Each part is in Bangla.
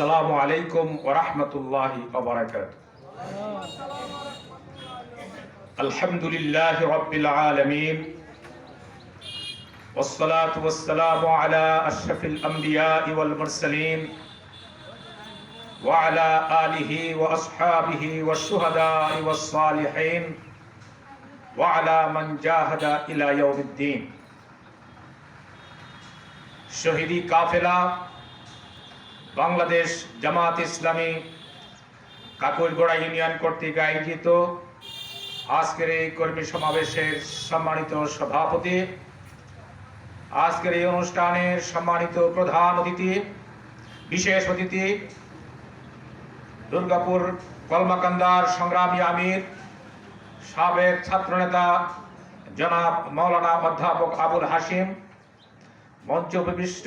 আসসালামু আলাইকুম ওরহমতুল্লাহ আলহামদুলিল্লাহ রবিল আলমিন والصلاة والسلام على أشرف الأنبياء والمرسلين وعلى آله وأصحابه والشهداء والصالحين وعلى من جاهد إلى يوم الدين শহীদি কাফেলা বাংলাদেশ জামাত ইসলামী কাকুরগোড়া ইউনিয়ন কর্তৃক আয়োজিত আজকের এই কর্মী সমাবেশের সম্মানিত সভাপতি, আজকের এই অনুষ্ঠানের সম্মানিত প্রধান অতিথি, বিশেষ অতিথি, দুর্গাপুর কলমাকান্দার সংগ্রামী আমির, সাবেক ছাত্রনেতা জনাব মৌলানা অধ্যাপক আবুল হাসিম মঞ্চ উপবিষ্ট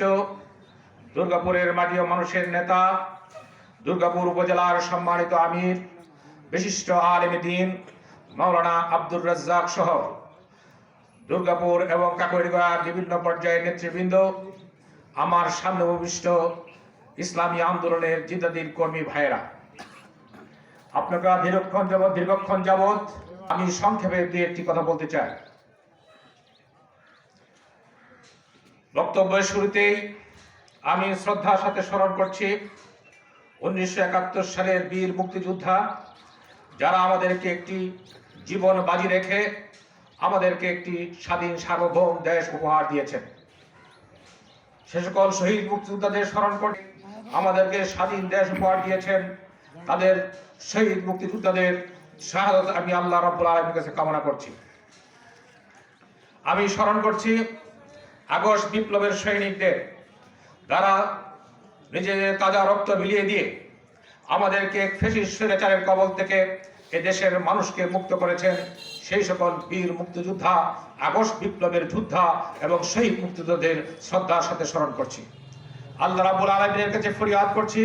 দুর্গাপুরের মাটি ও মানুষের নেতা, দুর্গাপুর উপজেলার সম্মানিত আমির, বিশিষ্ট আলেম দিন মৌলানা আব্দুর রাজ্জাক সহ দুর্গাপুর এবং কাকড়িগড়ার বিভিন্ন পর্যায়ের নেতৃবৃন্দ, আমার সামনে উপবিষ্ট ইসলামী আন্দোলনের জিদাদিন কর্মী ভাইয়েরা। আপনারা দীর্ঘক্ষণ যাবৎ দীর্ঘক্ষণ যাবৎ আমি সংক্ষেপে দু একটি কথা বলতে চাই। বক্তব্যের শুরুতেই আমি শ্রদ্ধার সাথে স্মরণ করছি, উনিশশো একাত্তর সালের বীর মুক্তিযোদ্ধা, যারা আমাদেরকে একটি জীবন বাজি রেখে আমাদেরকে একটি স্বাধীন সার্বভৌম দেশ উপহার দিয়েছেন। সে সকল শহীদ মুক্তিযোদ্ধাদের স্মরণ করে আমাদেরকে স্বাধীন দেশ উপহার দিয়েছেন, তাদের শহীদ মুক্তিযোদ্ধাদের শাহাদত আমি আল্লাহ রাব্বুল আলমীর কাছে কামনা করছি। আমি স্মরণ করছি, আগস্ট বিপ্লবের সৈনিকদের যারা নিজেদের তাজা রক্ত বিলিয়ে দিয়ে আমাদেরকে ফেসিস স্বৈরাচারের কবল থেকে দেশের মানুষকে মুক্ত করেছেন সেই সকল বীর মুক্তিযোদ্ধা আগস্ট বিপ্লবের যোদ্ধা এবং শহীদ মুক্তিযোদ্ধাদের শ্রদ্ধার সাথে স্মরণ করছি। আল্লাহ রাবুল আলমিনের কাছে ফরিয়াদ করছি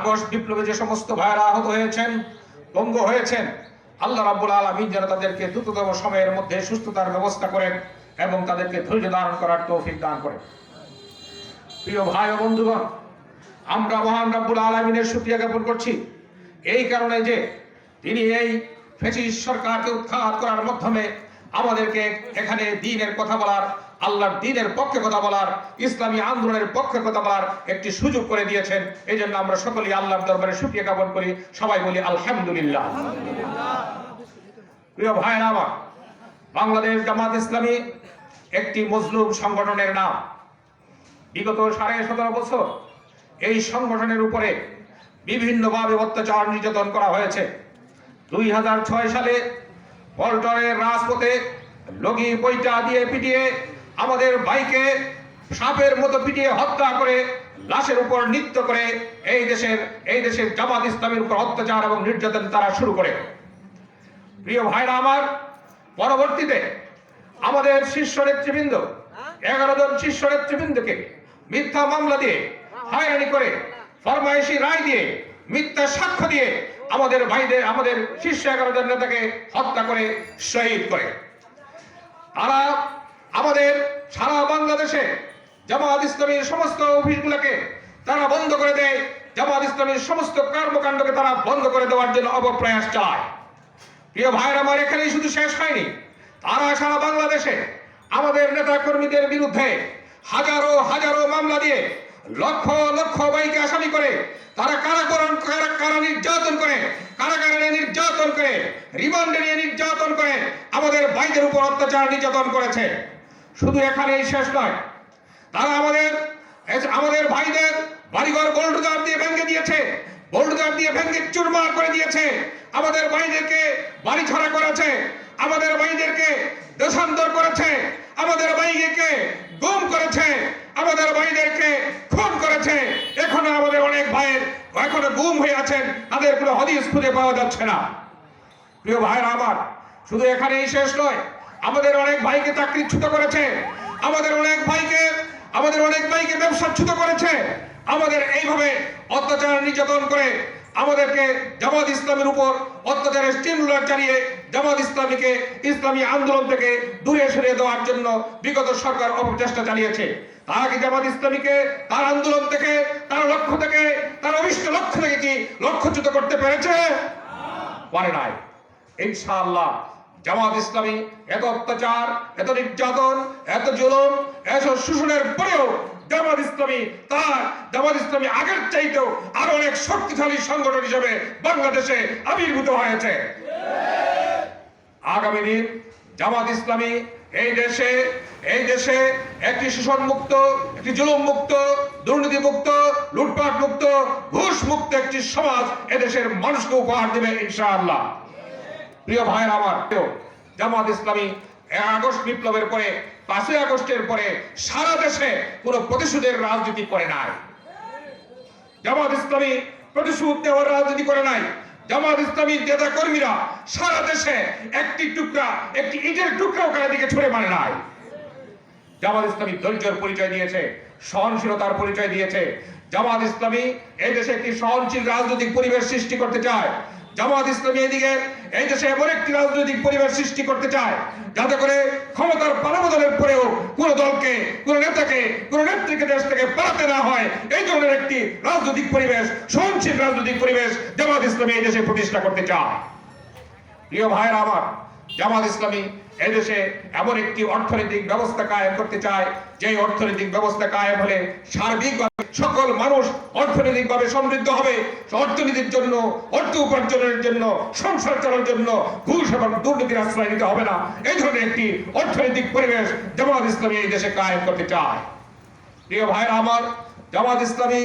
আগস্ট বিপ্লবে যে সমস্ত ভাইয়েরা আহত হয়েছেন বঙ্গ হয়েছেন, আল্লাহ রাবুল আলমিন যেন তাদেরকে দ্রুততম সময়ের মধ্যে সুস্থতার ব্যবস্থা করেন এবং তাদেরকে ধৈর্য ধারণ করার তৌফিক দান করেন। প্রিয় ভাই ও বন্ধুগণ, আমরা মহান রাব্বুল আলমিনের সুক্রিয়া জ্ঞাপন করছি। এই কারণে যে তিনি এই ফেসিস সরকারকে উৎখাত করার মাধ্যমে আমাদেরকে এখানে দিনের কথা বলার, আল্লাহর দিনের পক্ষে কথা বলার, ইসলামী আন্দোলনের পক্ষে কথা বলার একটি সুযোগ করে দিয়েছেন। এই জন্য আমরা সকলেই আল্লাহর দরবারে সুক্রিয়া জ্ঞাপন করি। সবাই বলি আলহামদুলিল্লাহ। প্রিয় ভাইরা আমার, বাংলাদেশ জামাত ইসলামী একটি মজলুম সংগঠনের নাম। বিগত সাড়ে সতেরো বছর এই সংগঠনের উপরে বিভিন্নভাবে অত্যাচার নির্যাতন করা হয়েছে। দুই হাজার ছয় সালে পল্টনের রাজপথে লগি বইটা দিয়ে পিটিয়ে আমাদের ভাইকে সাপের মতো পিটিয়ে হত্যা করে, লাশের উপর নৃত্য করে এই দেশের এই দেশের জামাত ইসলামের উপর অত্যাচার এবং নির্যাতন তারা শুরু করে। প্রিয় ভাইরা আমার, পরবর্তীতে আমাদের শীর্ষ নেতৃবৃন্দ, এগারো জন শীর্ষ নেতৃবৃন্দকে মিথ্যা মামলা দিয়ে হয়রানি করে ফরমাইশি রায় দিয়ে, মিথ্যা সাক্ষ্য দিয়ে আমাদের ভাইদের, আমাদের শীর্ষ এগারো জন নেতাকে হত্যা করে, শহীদ করে। তারা আমাদের সারা বাংলাদেশে জামাত ইসলামীর সমস্ত অফিসগুলোকে তারা বন্ধ করে দেয়। জামাত ইসলামীর সমস্ত কর্মকাণ্ডকে তারা বন্ধ করে দেওয়ার জন্য অবপ্রয়াস চায়। প্রিয় ভাইয়ের, আমার এখানেই শুধু শেষ হয়নি। তারা সারা বাংলাদেশে আমাদের নেতা কর্মীদের বিরুদ্ধে হাজারো হাজারো মামলা দিয়ে লক্ষ লক্ষ বাইকে আসামি করে, তারা কারাকরণ কারা নির্যাতন করে, কারাগারে নির্যাতন করে, রিমান্ডে নিয়ে নির্যাতন করে, আমাদের ভাইদের উপর অত্যাচার নির্যাতন করেছে। শুধু এখানেই শেষ নয়, তারা আমাদের আমাদের ভাইদের বাড়িঘর বোল্ডগার দিয়ে ভেঙে দিয়েছে, বোল্ডগার দিয়ে ভেঙে চুরমার করে দিয়েছে। আমাদের ভাইদেরকে বাড়ি ছাড়া করেছে, আমাদের ভাইদেরকে দেশান্তর করেছে আমাদের ভাইদেরকে গুম করেছে, আমাদের ভাইদেরকে খুন করেছে। এখনও আমাদের অনেক ভাইয়ের এখনও গুম হয়ে আছেন, তাদের কোনো হদিস খুঁজে পাওয়া যাচ্ছে না। প্রিয় ভাইরা আমার, শুধু এখানেই শেষ নয়, আমাদের অনেক ভাইকে চাকরিচ্যুত করেছে, আমাদের অনেক ভাইকে, আমাদের অনেক ভাইকে ব্যবসাচ্যুত করেছে। আমাদের এইভাবে অত্যাচার নির্যাতন করে আমাদেরকে জামাত ইসলামের উপর অত্যাচারের স্টিমুলার চালিয়ে জামাত ইসলামীকে ইসলামী আন্দোলন থেকে দূরে সরিয়ে দেওয়ার জন্য বিগত সরকার অপচেষ্টা চালিয়েছে। তারা কি জামাত ইসলামীকে তার আন্দোলন থেকে, তার লক্ষ্য থেকে, তার অভিষ্ট লক্ষ্য থেকে কি লক্ষ্যচ্যুত করতে পেরেছে? পারে নাই। ইনশাআল্লাহ জামাত ইসলামী, এত অত্যাচার, এত নির্যাতন, এত জুলুম, এত শোষণের পরেও জামাত ইসলামী তার, জামাত ইসলামী আগের চাইতেও আরও অনেক শক্তিশালী সংগঠন হিসেবে বাংলাদেশে আবির্ভূত হয়েছে। আগামী দিন জামাত ইসলামী এই দেশে এই দেশে একটি শোষণ মুক্ত একটি জুলুম মুক্ত দুর্নীতি মুক্ত লুটপাট মুক্ত ঘুষ মুক্ত একটি সমাজ এদেশের মানুষকে উপহার দেবে ইনশাআল্লাহ। প্রিয় ভাইয়ের আমার জামাত ইসলামী আগস্ট বিপ্লবের পরে, পাঁচই আগস্টের পরে সারা দেশে কোনো প্রতিশোধের রাজনীতি করে নাই। জামাত ইসলামী প্রতিশোধ দেওয়ার রাজনীতি করে নাই। জামাত ইসলামীর নেতা কর্মীরা সারা দেশে একটি টুকরা, একটি ইটের টুকরা ওখানে দিকে ছুড়ে মারে নাই। জামাত ইসলামী ধৈর্যের পরিচয় দিয়েছে, সহনশীলতার পরিচয় দিয়েছে। জামাত ইসলামী এই দেশে একটি সহনশীল রাজনৈতিক পরিবেশ সৃষ্টি করতে চায়। জামাত ইসলামী এদিকে এই দেশে এমন একটি রাজনৈতিক পরিবেশ সৃষ্টি করতে চায়, যাতে করে ক্ষমতার পালাবদলের পরেও কোন দলকে, কোন নেতাকে, কোন নেত্রীকে দেশ থেকে পালাতে না হয়। এই ধরনের একটি রাজনৈতিক পরিবেশ, সহনশীল রাজনৈতিক পরিবেশ জামাত ইসলামী এই দেশে প্রতিষ্ঠা করতে চায়। প্রিয় ভাইয়েরা আমার, জামাত ইসলামী এদেশে এমন একটি অর্থনৈতিক ব্যবস্থা কায়েম করতে চায় যে অর্থনৈতিক ব্যবস্থা কায়েম হলে সার্বিকভাবে সকল মানুষ অর্থনৈতিকভাবে সমৃদ্ধ হবে। অর্থনীতির জন্য, অর্থ উপার্জনের জন্য, সংসার চলার জন্য ঘুষ এবং দুর্নীতির আশ্রয় নিতে হবে না। এই ধরনের একটি অর্থনৈতিক পরিবেশ জামাত ইসলামী এই দেশে কায়েম করতে চায়। প্রিয় ভাইরা আমার জামাত ইসলামী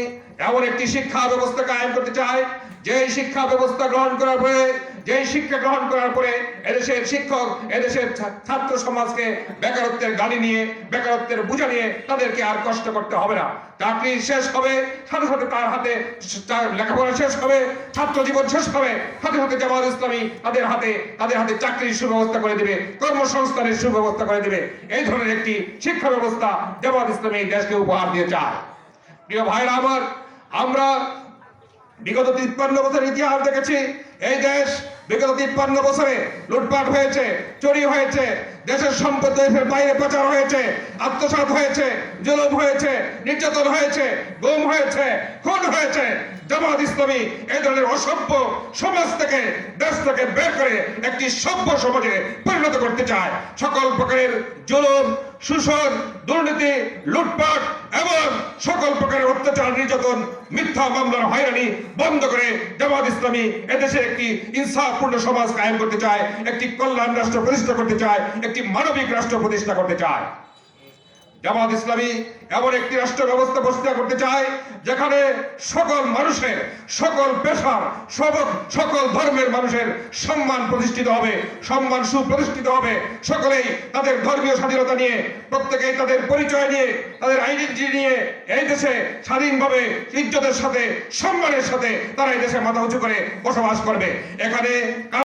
এমন একটি শিক্ষা ব্যবস্থা কায়েম করতে চায় যে শিক্ষা ব্যবস্থা গ্রহণ করার পরে যে শিক্ষা গ্রহণ করার পরে এদেশের শিক্ষক, এদেশের ছাত্র সমাজকে বেকারত্বের গাড়ি নিয়ে, বেকারত্বের বোঝা নিয়ে তাদেরকে আর কষ্ট করতে হবে না। চাকরি শেষ হবে, সাথে সাথে তার হাতে লেখাপড়া শেষ হবে, ছাত্র জীবন শেষ হবে। সাথে সাথে জামাত ইসলামী তাদের হাতে তাদের হাতে চাকরির সুব্যবস্থা করে দিবে, কর্মসংস্থানের সুব্যবস্থা করে দিবে। এই ধরনের একটি শিক্ষা ব্যবস্থা জামাত ইসলামী দেশকে উপহার দিয়ে চায়। প্রিয় ভাইরা আমার, আমরা বিগত তিপ্পান্ন বছর ইতিহাস দেখেছি, এই দেশ বিগত তিপ্পান্ন বছরে লুটপাট হয়েছে, চুরি হয়েছে দেশের সম্পদ দেশের বাইরে পাচার হয়েছে, আত্মসাৎ হয়েছে, জুলুম হয়েছে, নির্যাতন হয়েছে, গুম হয়েছে, খুন হয়েছে। জামাত ইসলামী ধরনের অসভ্য সমাজ থেকে, দেশ থেকে বের করে একটি সভ্য সমাজে পরিণত করতে চায়। সকল প্রকারের জুলুম, শোষণ, দুর্নীতি, লুটপাট এবং সকল প্রকারের অত্যাচার, নির্যাতন, মিথ্যা মামলার হয়রানি বন্ধ করে জামাত ইসলামী এদেশে একটি ইনসাফপূর্ণ সমাজ কায়েম করতে চায়, একটি কল্যাণ রাষ্ট্র প্রতিষ্ঠা করতে চায় একটি মানবিক রাষ্ট্র প্রতিষ্ঠা করতে চায়। জামাত ইসলামী এমন একটি রাষ্ট্র ব্যবস্থা প্রতিষ্ঠা করতে চায়, যেখানে সকল মানুষের, সকল পেশার সকল ধর্মের মানুষের সম্মান প্রতিষ্ঠিত হবে, সম্মান সুপ্রতিষ্ঠিত হবে। সকলেই তাদের ধর্মীয় স্বাধীনতা নিয়ে, প্রত্যেকেই তাদের পরিচয় নিয়ে, তাদের আইডেন্টিটি নিয়ে এই দেশে স্বাধীনভাবে, ইজ্জতের সাথে, সম্মানের সাথে তারা এই দেশে মাথা উঁচু করে বসবাস করবে। এখানে